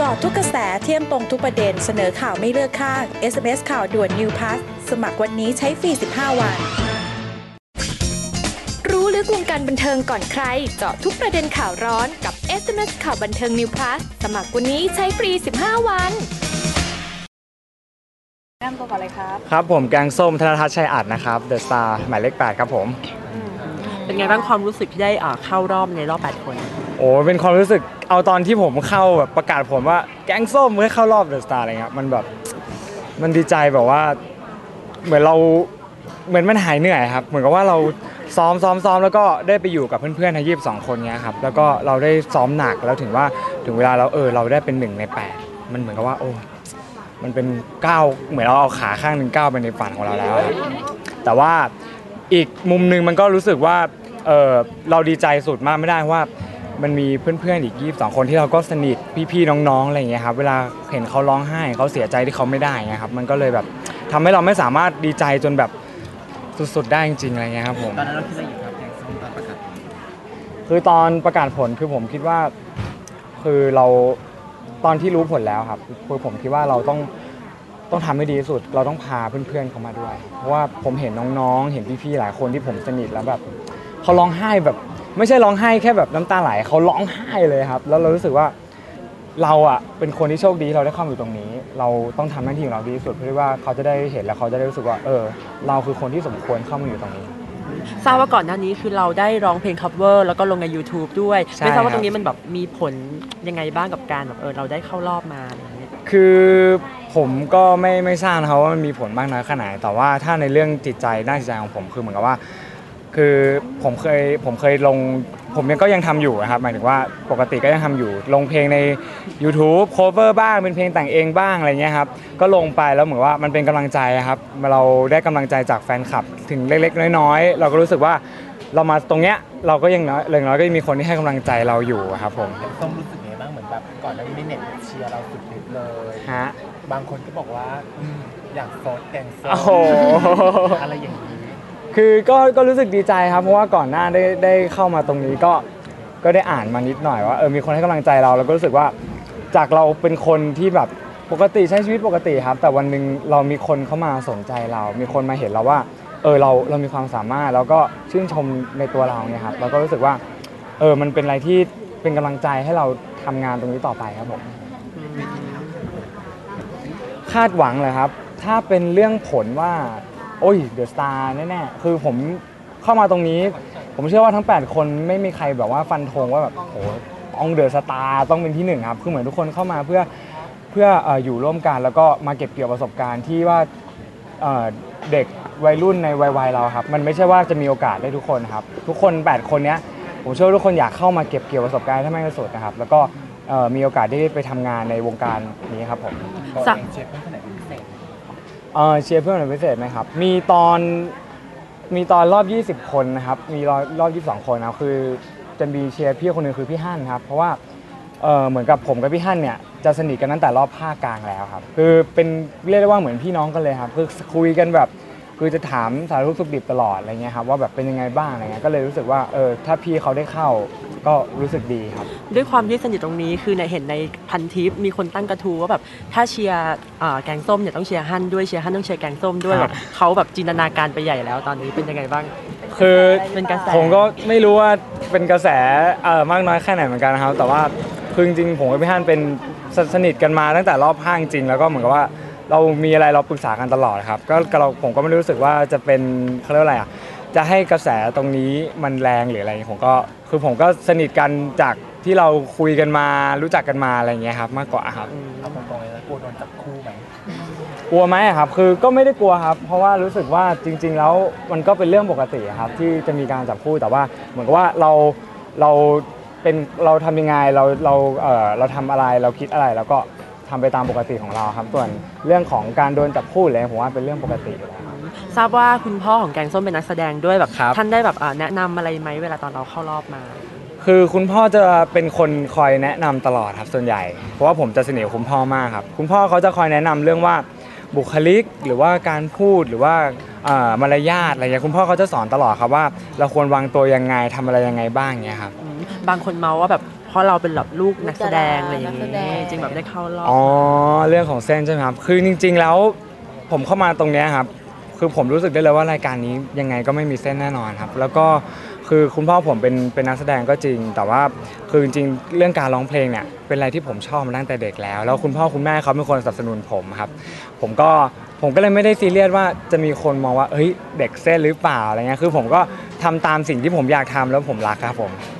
กาะทุกกระแสเที่ยมตรงทุกประเด็นเสนอข่าวไม่เลือกข้าง SMS ข่าวด่วน New Pass สมัครวันนี้ใช้ฟรี 15 วัน รู้ลึกวงการบันเทิงก่อนใคร เจาะทุกประเด็นข่าวร้อนกับ SMS ข่าวบันเทิง New Plus สมัครวันนี้ใช้ฟรี 15 วันแนะนำตัวก่อนเลยครับ ครับผมแกงส้มธนทัศน์ชัยอัดนะครับเดอะสตาร์หมายเลข8ครับผม เป็นไงบ้างความรู้สึกที่ได้อ่าเข้ารอบในรอบ 8 คน โอ้เป็นความรู้สึกเอาตอนที่ผมเข้าแบบประกาศผลว่าแก๊งส้มเมื่อเข้ารอบเดอะสตาร์อะไรเงี้ยมันแบบมันดีใจแบบว่า เหมือนเราเหมือนมันหายเหนื่อยครับ เหมือนกับว่าเราซ้อมซ้อมซ้อมแล้วก็ได้ไปอยู่กับเพื่อนๆทั้งยีสองคนเนี้ยครับแล้วก็เราได้ซ้อมหนักแล้วถึงว่าถึงเวลาเราเออเราได้เป็นหนึ่งในแปดมันเหมือนกับว่าโอ้มันเป็นก้าวเหมือนเราเอาขาข้างหนึ่งก้าวไปในฝันของเราแล้วครับแต่ว่าอีกมุมหนึ่งมันก็รู้สึกว่าเออเราดีใจสุดมากไม่ได้ว่า มันมีเพื่อนๆอีก22คนที่เราก็สนิทพี่ๆน้องๆอะไรอย่างเงี้ยครับเวลาเห็นเขาร้องไห้เขาเสียใจที่เขาไม่ได้เงี้ยครับมันก็เลยแบบทำให้เราไม่สามารถดีใจจนแบบสุดๆได้จริงๆอะไรเงี้ยครับผมตอนนั้นเราคิดอะไรอยู่ครับแกงส้มตอนประกาศคือตอนประกาศผลคือผมคิดว่า คือเราตอนที่รู้ผลแล้วครับคือผมคิดว่าเราต้องต้องทำให้ดีที่สุด เราต้องพาเพื่อนๆเขามาด้วย เพราะว่าผมเห็นน้องๆ เห็นพี่ๆหลายคนที่ผมสนิทแล้วแบบเขาร้องไห้แบบ ไม่ใช่ร้องไห้แค่แบบน้ำตาไหลเขาร้องไห้เลยครับ แล้วเรารู้สึกว่าเราอะเป็นคนที่โชคดีที่เราได้เข้ามาอยู่ตรงนี้ เราต้องทำหน้าที่ของเราดีที่สุดเพื่อว่าเขาจะได้เห็นแล้วเขาจะได้รู้สึกว่า เออ เราคือคนที่สมควรเข้ามาอยู่ตรงนี้ทราบว่าก่อนหน้านี้คือเราได้ร้องเพลง cover แล้วก็ลงใน YouTube ด้วยใช่ไม่ทราบว่าครับตรงนี้มันแบบมีผลยังไงบ้างกับการแบบเออเราได้เข้ารอบมาอะไรอย่างเงี้ยคือผมก็ไม่ไม่ทราบนะครับว่ามันมีผลบ้างน้อยขนาดไหนแต่ว่าถ้าในเรื่องจิตใจด้านจิตใจของผมคือเหมือนกับว่า คือผมเคยผมเคยลงผมยังก็ยังทำอยู่นะครับหมายถึงว่าปกติก็ยังทำอยู่ ลงเพลงใน YouTube cover บ้างเป็นเพลงแต่งเองบ้างอะไรเงี้ยครับก็ลงไปแล้วเหมือนว่ามันเป็นกำลังใจครับเราได้กำลังใจจากแฟนคลับ ถึงเล็กๆ น้อยๆ เราก็รู้สึกว่าเรามาตรงเนี้ยเราก็ยังน้อยอย่างน้อยก็ยังมีคนที่ให้กำลังใจเราอยู่ครับผมแกงส้มรู้สึกไงบ้างเหมือนแบบก่อนหน้านี้ในเน็ตเชียร์เราสุดฤทธิ์เลยฮะบางคนก็บอกว่าอืมอยากโซดแกงส้โอ้มโหอะไรอย่างนี้ คือก็ก็รู้สึกดีใจครับเพราะว่าก่อนหน้าได้ได้เข้ามาตรงนี้ก็ก็ได้อ่านมานิดหน่อยว่าเออมีคนให้กำลังใจเราแล้วก็รู้สึกว่าจากเราเป็นคนที่แบบปกติใช้ชีวิตปกติครับ แต่วันหนึ่งเรามีคนเข้ามาสนใจเรา มีคนมาเห็นเราว่า เออเราเรามีความสามารถแล้วก็ชื่นชมในตัวเราเนี่ยครับเราก็รู้สึกว่าเออมันเป็นอะไรที่เป็นกำลังใจให้เราทำงานตรงนี้ต่อไปครับผม คาดหวังเลยครับ ถ้าเป็นเรื่องผลว่า โอ้ยเดอะสตาร์แน่ๆคือผมเข้ามาตรงนี้ ผมเชื่อว่าทั้ง 8 คนไม่มีใครแบบว่าฟันธงว่าแบบโอ้องเดอะสตาร์ต้องเป็นที่หนึ่งครับคือเหมือนทุกคนเข้ามาเพื่อเพื่ออยู่ร่วมกันแล้วก็มาเก็บเกี่ยวประสบการณ์ที่ว่าเด็กวัยรุ่นในวัยๆเราครับ มันไม่ใช่ว่าจะมีโอกาสได้ทุกคนครับ ทุกคน 8 คนเนี้ยผมเชื่อว่าทุกคนอยากเข้ามาเก็บเกี่ยวประสบการณ์ให้มากที่สุดนะครับ แล้วก็มีโอกาสได้ไปทำงานในวงการนี้ครับผมสักเชียร์เพื่อนคนไหนเป็นพิเศษ เออเชียร์เพื่อนเป็นพิเศษไหมครับ มีตอนมีตอนรอบ 20 คนนะครับ มีรอบรอบ 22 คนนะคือจะมีเชียร์พี่คนหนึ่งคือพี่ฮั่นครับ เพราะว่าเออเหมือนกับผมกับพี่ฮั่นเนี่ยจะสนิทกันตั้งแต่รอบภาคกลางแล้วครับ คือเป็นเรียกได้ว่าเหมือนพี่น้องกันเลยครับ คือคุยกันแบบ คือจะถามสารทุกข์สุขดิบตลอดอะไรเงี้ยครับว่าแบบเป็นยังไงบ้างอะไรเงี้ยก็เลยรู้สึกว่าเออถ้าพี่เขาได้เข้าก็รู้สึกดีครับ ด้วยความที่สนิทตรงนี้คือในเห็นในพันทิปมีคนตั้งกระทู้ว่าแบบถ้าเชียร์อ่าแกงส้มเนี่ยต้องเชียร์ฮั่นด้วยเชียร์ฮั่นต้องเชียร์แกงส้มด้วยคแบรับบเขาแบบจินตนาการไปใหญ่แล้วตอนนี้เป็นยังไงบ้าง คือเป็นกระแสผมก็ไม่รู้ว่าเป็นกระแสเอ่อมากน้อยแค่ไหนเหมือนกันนะครับ แต่ว่าคือจริงๆผมกับพี่ฮั่นเป็นสสนิทกันมาตั้งแต่รอบห้างจริง แล้วก็เหมือนกับว่า เรามีอะไรเราปรึกษากันตลอดครับก็ก็เราผมก็ไม่ได้รู้สึกว่าจะเป็นเขาเรียกว่าอะไรอะจะให้กระแสตรงนี้มันแรงหรืออะไรผมก็คือผมก็สนิทกันจากที่เราคุยกันมารู้จักกันมาอะไรอย่างเงี้ยครับ มากกว่าครับเอาตรงๆเลยนะกลัวโดนจับคู่ไหมกลัวไหมอะครับ คือก็ไม่ได้กลัวครับ เพราะว่ารู้สึกว่าจริง ๆ แล้วมันก็เป็นเรื่องปกติครับ ที่จะมีการจับคู่แต่ว่า เหมือนกับว่าเราเราเป็นเราทำยังไงเราเราเออเราทำอะไรเราคิดอะไรแล้วก็ ทำไปตามปกติของเราครับ ส่วนเรื่องของการโดนจับคู่อะไรผมว่าเป็นเรื่องปกติอยู่แล้วครับทราบว่าคุณพ่อของแกงส้มเป็นนักแสดงด้วยแบบครับ ท่านได้แบบอ่าแนะนำอะไรไหมเวลาตอนเราเข้ารอบมา คือคุณพ่อจะเป็นคนคอยแนะนำตลอดครับส่วนใหญ่ เพราะว่าผมจะสนิทกับคุณพ่อมากครับ คุณพ่อเขาจะคอยแนะนำเรื่องว่าบุคลิกหรือว่าการพูดหรือว่าเอ่อมารยาทอะไรเงี้ยคุณพ่อเขาจะสอนตลอดครับว่า เราควรวางตัวยังไงทำอะไรยังไงบ้างเงี้ยครับอืมบางคนเมาว่าแบบพ เพราะเราเป็นแบบลูกนักแสดงอะไรอย่างนักแสเงี้ดยงจริงแบบได้เข้ารอบ อ๋อเรื่องของเส้นใช่ไหมครับ คือจริง ๆ แล้วผมเข้ามาตรงเนี้ยครับ คือผมรู้สึกได้เลยว่ารายการนี้ยังไงก็ไม่มีเส้นแน่นอนครับ แล้วก็คือคุณพ่อผมเป็นเป็นนักแสดงก็จริง แต่ว่าคือจริงๆเรื่องการร้องเพลงเนี่ยเป็นอะไรที่ผมชอบมาตั้งแต่เด็กแล้ว แล้วคุณพ่อคุณแม่เขาเป็นคนสนับสนุนผมครับ ผมก็ผมก็เลยไม่ได้ซีเรียสว่าจะมีคนมองว่าเฮ้ยเด็กเส้นหรือเปล่าอะไรเงี้ยคือผมก็ทำตามสิ่งที่ผมอยากทำแล้วผมรักครับผมฮะเห็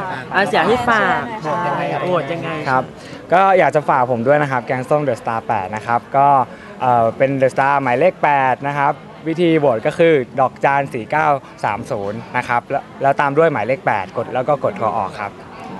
นไหมอาเสียให้ฝากใช่โหวตยังไง ครับก็อยากจะฝากผมด้วยนะครับ แกงส้มเดอะสตาร์8นะครับ ก็เอ่อเป็นเดอะสตาร์หมายเลข 8 นะครับ วิธีโหวตก็คือดอกจาน4930 นะครับแล้วแล้วตามด้วยหมายเลข 8 กดแล้วก็กดกอออกครับ